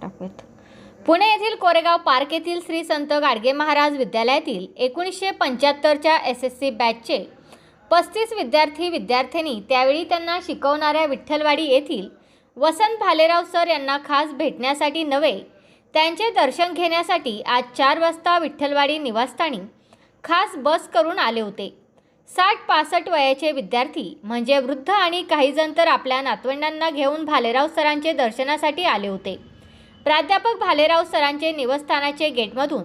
टाकूयात पुणे येथील कोरेगाव पार्क येथील श्री संत गाडगे महाराज विद्यालयातील एकोणीसशे पंच्याहत्तरच्या एस एस सी बॅचचे पस्तीस विद्यार्थी विद्यार्थिनी त्यावेळी त्यांना शिकवणाऱ्या विठ्ठलवाडी येथील वसंत भालेराव सर यांना खास भेटण्यासाठी नव्हे त्यांचे दर्शन घेण्यासाठी आज चार वाजता विठ्ठलवाडी निवासस्थानी खास बस करून आले होते. साठ पासष्ट वयाचे विद्यार्थी म्हणजे वृद्ध आणि काहीजण तर आपल्या नातवंडांना घेऊन भालेराव सरांचे दर्शनासाठी आले होते. प्राध्यापक भालेराव सरांचे निवस्थानाचे गेटमधून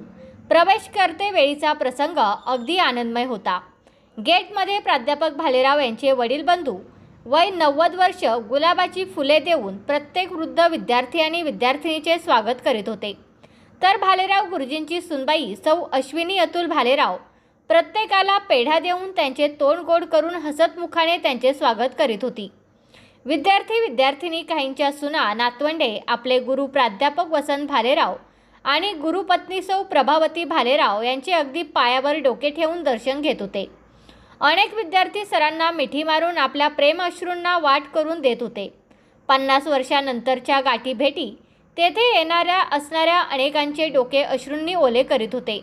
प्रवेश करते वेळीचा प्रसंग अगदी आनंदमय होता. गेटमध्ये प्राध्यापक भालेराव यांचे वडील बंधू वय नव्वद वर्ष गुलाबाची फुले देऊन प्रत्येक वृद्ध विद्यार्थी आणि विद्यार्थिनीचे स्वागत करीत होते. तर भालेराव गुरुजींची सुनबाई सौ अश्विनी अतुल भालेराव प्रत्येकाला पेढा देऊन त्यांचे तोंड गोड करून हसतमुखाने त्यांचे स्वागत करीत होती. विद्यार्थी विद्यार्थिनी काहींच्या सुना नातवंडे आपले गुरु प्राध्यापक वसंत भालेराव आणि गुरुपत्नी सौ प्रभावती भालेराव यांचे अगदी पायावर डोके ठेवून दर्शन घेत होते. अनेक विद्यार्थी सरांना मिठी मारून आपल्या प्रेम अश्रूंना वाट करून देत होते. पन्नास वर्षानंतरच्या गाठी भेटी तेथे येणाऱ्या असणाऱ्या अनेकांचे डोके अश्रूंनी ओले करीत होते.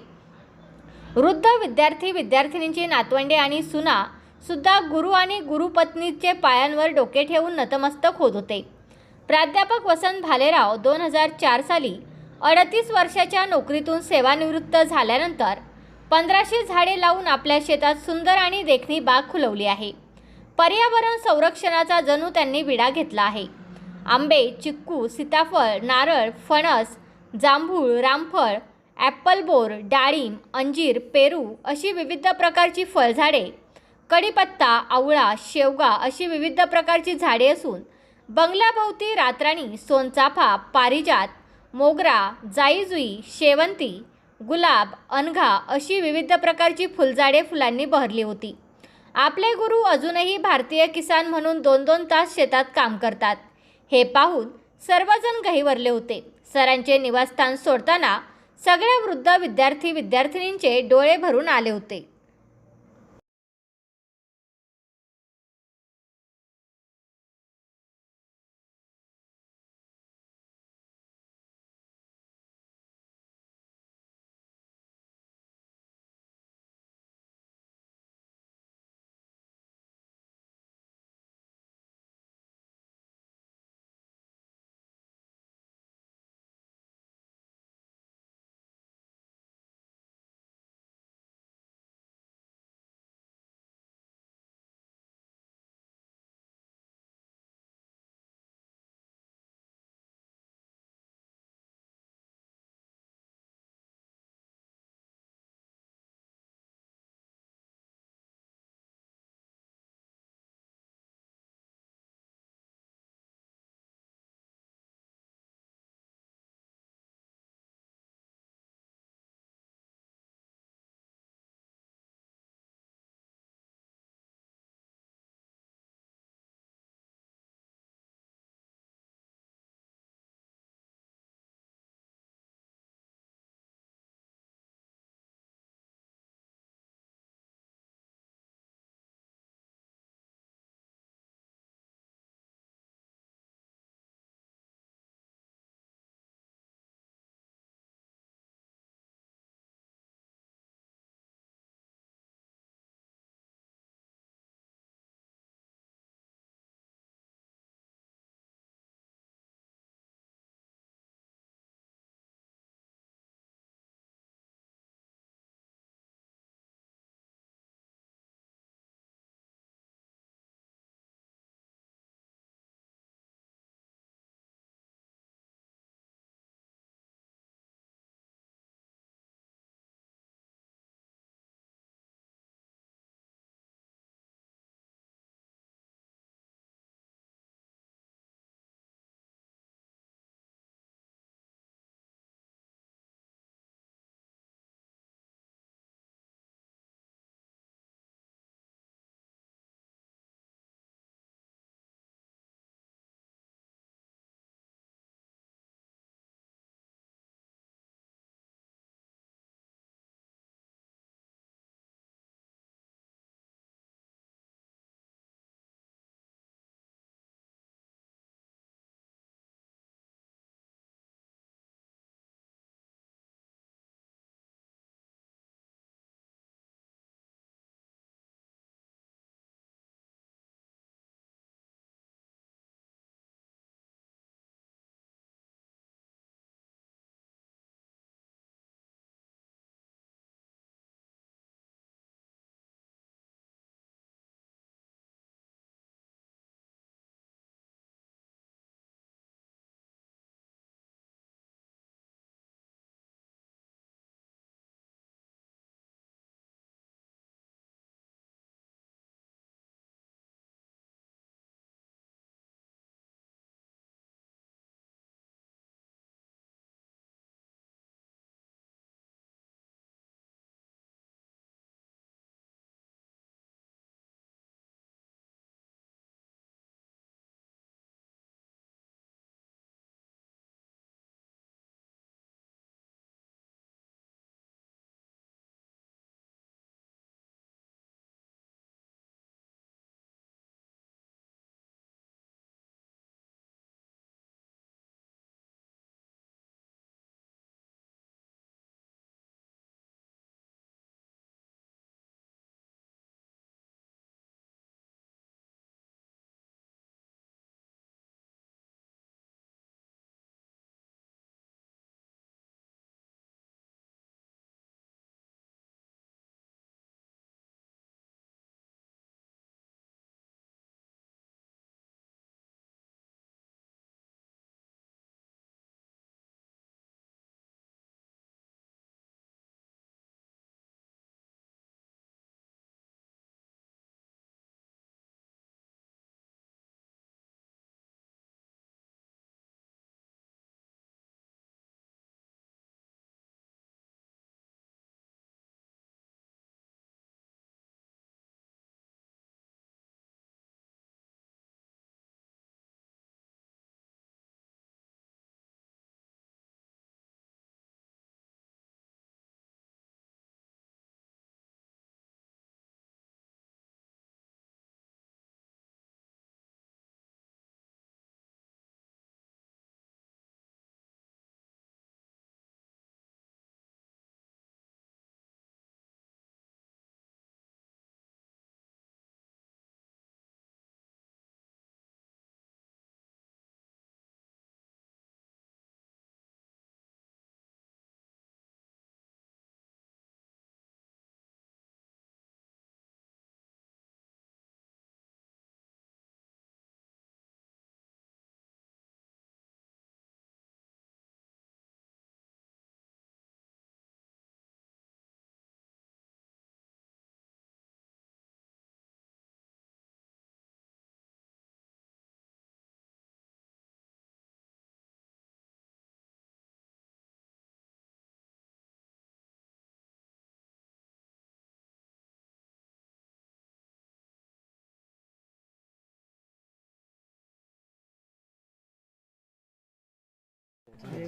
वृद्ध विद्यार्थी विद्यार्थिनींची नातवंडे आणि सुना सुद्धा गुरु आणि गुरुपत्नीचे पायांवर डोके ठेवून नतमस्तक होत होते. प्राध्यापक वसंत भालेराव दोन हजार चार साली अडतीस वर्षाच्या नोकरीतून सेवानिवृत्त झाल्यानंतर पंधराशे झाडे लावून आपल्या शेतात सुंदर आणि देखणी बाग खुलवली आहे. पर्यावरण संरक्षणाचा जणू त्यांनी विडा घेतला आहे. आंबे चिक्कू सीताफळ नारळ फणस जांभूळ रामफळ ॲपल बोर डाळिंब अंजीर पेरू अशी विविध प्रकारची फळझाडे कडीपत्ता आवळा शेवगा अशी विविध प्रकारची झाडे असून बंगल्याभोवती रातराणी सोनचाफा पारिजात मोगरा जाईजुई शेवंती गुलाब अनघा अशी विविध प्रकारची फुलझाडे फुलांनी बहरली होती. आपले गुरु अजूनही भारतीय किसान म्हणून दोन दोन तास शेतात काम करतात. हे पाहून सर्वजण गहिवरले होते. सरांचे निवासस्थान सोडताना सगळ्या वृद्ध विद्यार्थी विद्यार्थिनींचे डोळे भरून आले होते.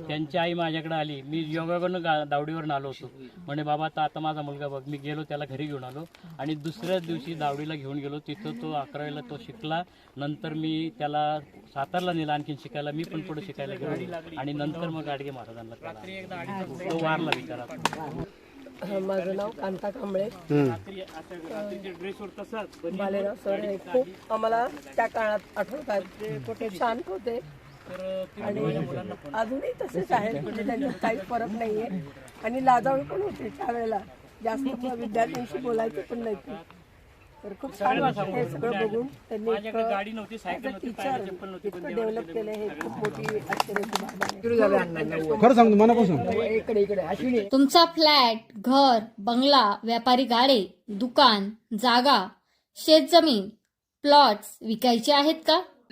त्यांची आई माझ्याकडे आली. मी योगाकडून गा दावडीवरून आलो होतो. म्हणे बाबा आता आता माझा मुलगा बघ. मी गेलो त्याला घरी घेऊन आलो. आणि दुसऱ्याच दिवशी दावडीला घेऊन गेलो. तिथं तो अकरावीला तो शिकला. नंतर मी त्याला सातारला नेला आणखीन शिकायला. मी पण पुढे शिकायला गेलो. आणि नंतर मग गाडगे महाराजांना. तो वारला विचारात माझं नाव कांता कांबळे. बालेराव सर हे खूप आम्हाला त्या काळात आठवतात. खूप शांत होते. आणि अजूनही तसेच आहेत म्हणजे त्यांच्यात काही फरक नाहीये. आणि लाजाळू पण होते त्यावेळेला. जास्त विद्यार्थ्यांशी बोलायचे पण नाही. ते. तर खूप छान वाटतं हे सगळं बघून. त्यांनी माझ्याकडे गाडी नव्हती सायकल नव्हती टीचर चप्पल नव्हती इतकं डेव्हलप केलं हे खूप मोठी आश्चर्याची बाब आहे. खरं सांगतो मनापासून. तुमचा फ्लॅट घर बंगला व्यापारी गाडे दुकान जागा शेतजमीन प्लॉट्स विकायचे आहेत का?